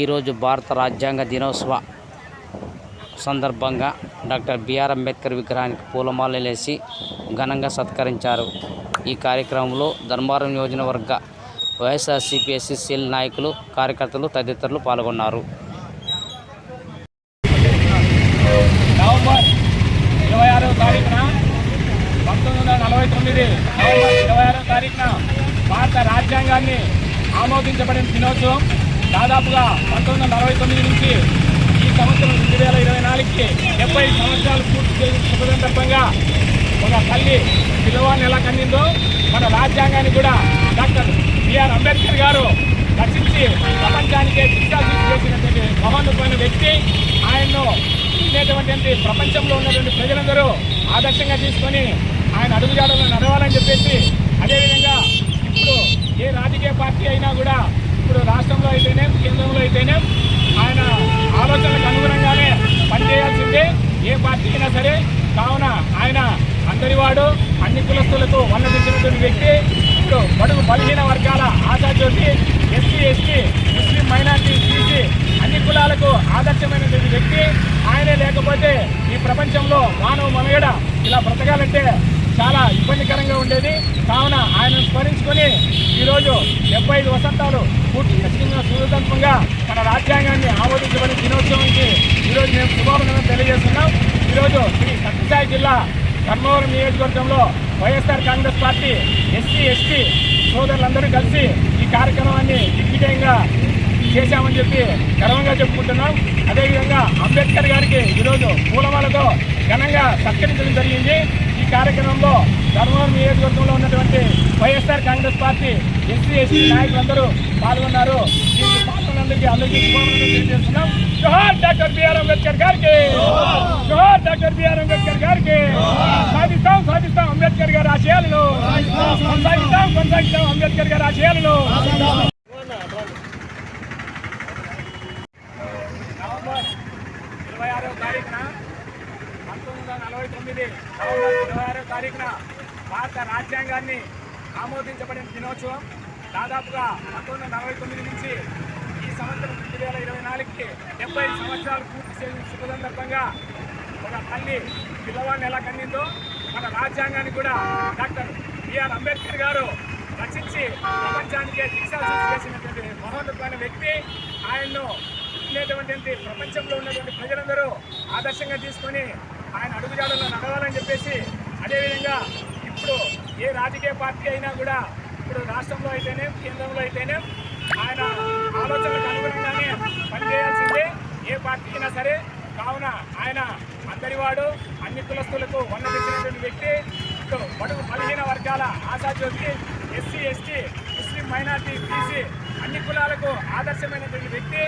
ఈరోజు భారత రాజ్యాంగ దినోత్సవ సందర్భంగా డాక్టర్ బిఆర్ అంబేద్కర్ విగ్రహానికి పూలమాలలేసి ఘనంగా సత్కరించారు. ఈ కార్యక్రమంలో ధర్మారం నియోజకవర్గ వైఎస్ఆర్సీపీ ఎస్సీసీఎల్ నాయకులు కార్యకర్తలు తదితరులు పాల్గొన్నారు. నవంబర్ ఇరవై ఆరవ తారీఖున పంతొమ్మిది వందల నలభై తొమ్మిది నవంబర్ ఇరవై ఆరవ తారీఖున భారత రాజ్యాంగాన్ని ఆమోదించబడిన దినోత్సవం. దాదాపుగా పంతొమ్మిది వందల నలభై తొమ్మిది నుంచి ఈ సంవత్సరం రెండు వేల ఇరవై నాలుగుకి డెబ్బై సంవత్సరాలు పూర్తి చేసిన శుభ సందర్భంగా ఒక తల్లి పిల్లవాడిని ఎలా కందిందో మన రాజ్యాంగాన్ని కూడా డాక్టర్ బిఆర్ అంబేద్కర్ గారు రచించి ప్రపంచానికే దిశాసూచి చేసినటువంటి మహోన్నతమైన వ్యక్తి. ఆయన్ను ఉండేటువంటి ప్రపంచంలో ఉన్నటువంటి ప్రజలందరూ ఆదర్శంగా తీసుకొని ఆయన అడుగుజాడలను నడవాలని చెప్పేసి అదేవిధంగా ఇప్పుడు ఏ రాజకీయ పార్టీ అయినా కూడా ఇప్పుడు రాష్ట్రంలో అయితేనే కేంద్రంలో అయితేనే ఆయన ఆలోచనలకు అనుగుణంగానే పనిచేయాల్సిందే. ఏ పార్టీ అయినా సరే కావున ఆయన అందరివాడు అన్ని కులస్తులకు వన్నదించినటువంటి వ్యక్తి. ఇప్పుడు బడుగు బలహీన వర్గాల ఆశాజ్యోతి ఎస్సీ ఎస్టీ ముస్లిం మైనార్టీ బీసీ అన్ని కులాలకు ఆదర్శమైనటువంటి వ్యక్తి. ఆయనే లేకపోతే ఈ ప్రపంచంలో మానవ మనగడ ఇలా బ్రతకాలంటే చాలా ఇబ్బందికరంగా ఉండేది. కావున ఆయనను స్మరించుకొని ఈరోజు డెబ్బై ఐదు వసంతాలు పూర్తి చేసుకున్న సుదర్భంగా మన రాజ్యాంగాన్ని ఆమోదించబడిన దినోత్సవానికి ఈరోజు మేము శుభాభినందనలు తెలియజేస్తున్నాం. ఈరోజు శ్రీ సత్యసాయి జిల్లా ధర్మవరం నియోజకవర్గంలో YSR Congress party SC ST సోదరులందరూ కలిసి ఈ కార్యక్రమాన్ని దిగ్విజయంగా చేశామని చెప్పి గర్వంగా చెప్పుకుంటున్నాం. అదేవిధంగా అంబేద్కర్ గారికి ఈరోజు పూలమాలతో ఘనంగా సత్కరించడం జరిగింది. ఈ కార్యక్రమంలో ధర్మవరం నియోజకవర్గంలో ఉన్నటువంటి YSR Congress party SC ST నాయకులందరూ పాల్గొన్నారు. దీనికి పాల్గొన్నందుకు అందరికీ శుభాకాంక్షలు తెలియజేస్తున్నాం. జోహార్ డాక్టర్ బిఆర్ అంబేద్కర్ గారికి. జోహార్ డాక్టర్ బిఆర్ అంబేద్కర్ గారికి. సాధిస్తాం సాధిస్తాం అంబేద్కర్ గారి ఆశయాలను. కొనసాగిస్తాం కొనసాగిస్తాం అంబేద్కర్ గారి ఆశయాలను నవంబర్ ఇరవై ఆరవ తారీఖున పంతొమ్మిది వందల నలభై తొమ్మిది ఇరవై ఆరవ తారీఖున భారత రాజ్యాంగాన్ని ఆమోదించబడిన దినోత్సవం. దాదాపుగా పంతొమ్మిది వందల నలభై తొమ్మిది నుంచి ఈ సంవత్సరం రెండు వేల ఇరవై నాలుగుకి డెబ్బై సంవత్సరాలు పూర్తి చేసిన శుభ సందర్భంగా ఒక తల్లి పిల్లవాడిని ఎలా కందిందో మన రాజ్యాంగాన్ని కూడా డాక్టర్ బిఆర్ అంబేద్కర్ గారు రచించి ప్రపంచానికి దిశాసూచి చేసినటువంటి మహోన్నతమైన వ్యక్తి. ఆయన్ను ఉండేటువంటి ప్రపంచంలో ఉన్నటువంటి ప్రజలందరూ ఆదర్శంగా తీసుకొని ఆయన అడుగుజాడల్లో నడవాలని చెప్పేసి అదేవిధంగా ఇప్పుడు ఏ రాజకీయ పార్టీ అయినా కూడా ఇప్పుడు రాష్ట్రంలో అయితేనే కేంద్రంలో అయితేనే ఆయన ఆలోచనలకు అనుగుణంగానే పనిచేయాల్సిందే. ఏ పార్టీ అయినా సరే కావున ఆయన అందరివాడు అన్ని కులస్తులకు వన్నదించినటువంటి వ్యక్తి. ఇప్పుడు బడుగు బలహీన వర్గాల ఆశాజ్యోతి ఎస్సీ ఎస్టీ ముస్లిం మైనార్టీ బీసీ అన్ని కులాలకు ఆదర్శమైనటువంటి వ్యక్తి.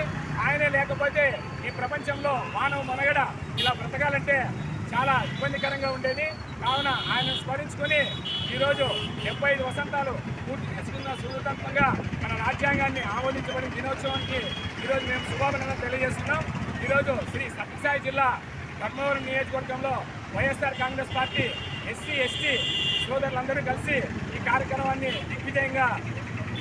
ఆయనే లేకపోతే ఈ ప్రపంచంలో మానవ మనగడ ఇలా బ్రతకాలంటే చాలా ఇబ్బందికరంగా ఉండేది. కావున ఆయన స్మరించుకొని ఈరోజు డెబ్బై ఐదు వసంతాలు పూర్తి చేసుకున్న సుదృఢంగా మన రాజ్యాంగాన్ని ఆమోదించబడిన దినోత్సవానికి ఈరోజు మేము శుభాభినందనలు తెలియజేస్తున్నాం. ఈరోజు శ్రీ సత్యసాయి జిల్లా ధర్మవరం నియోజకవర్గంలో YSR Congress party SC ST సోదరులందరూ కలిసి ఈ కార్యక్రమాన్ని దిగ్విజయంగా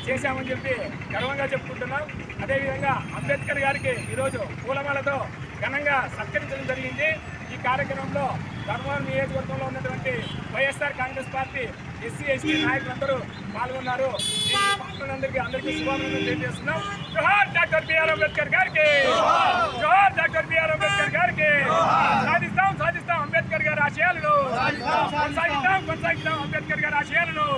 చేశామని చెప్పి గర్వంగా చెప్పుకుంటున్నాం. అదేవిధంగా అంబేద్కర్ గారికి ఈరోజు పూలమాలతో ఘనంగా సత్కరించడం జరిగింది. ఈ కార్యక్రమంలో ధర్మవరం నియోజకవర్గంలో ఉన్నటువంటి YSR Congress party SC ST నాయకులందరూ పాల్గొన్నారు. అందరికీ అందరికీ శుభాకాంక్షలు తెలియజేస్తున్నాం. జోహార్ డాక్టర్ బిఆర్ అంబేద్కర్ గారికి! జోహార్ డాక్టర్ బిఆర్ అంబేద్కర్ గారికి! సాధిస్తాం సాధిస్తాం అంబేద్కర్ గారి ఆశయాలను! కొనసాగిద్దాం కొనసాగిద్దాం అంబేద్కర్ గారి ఆశయాలను!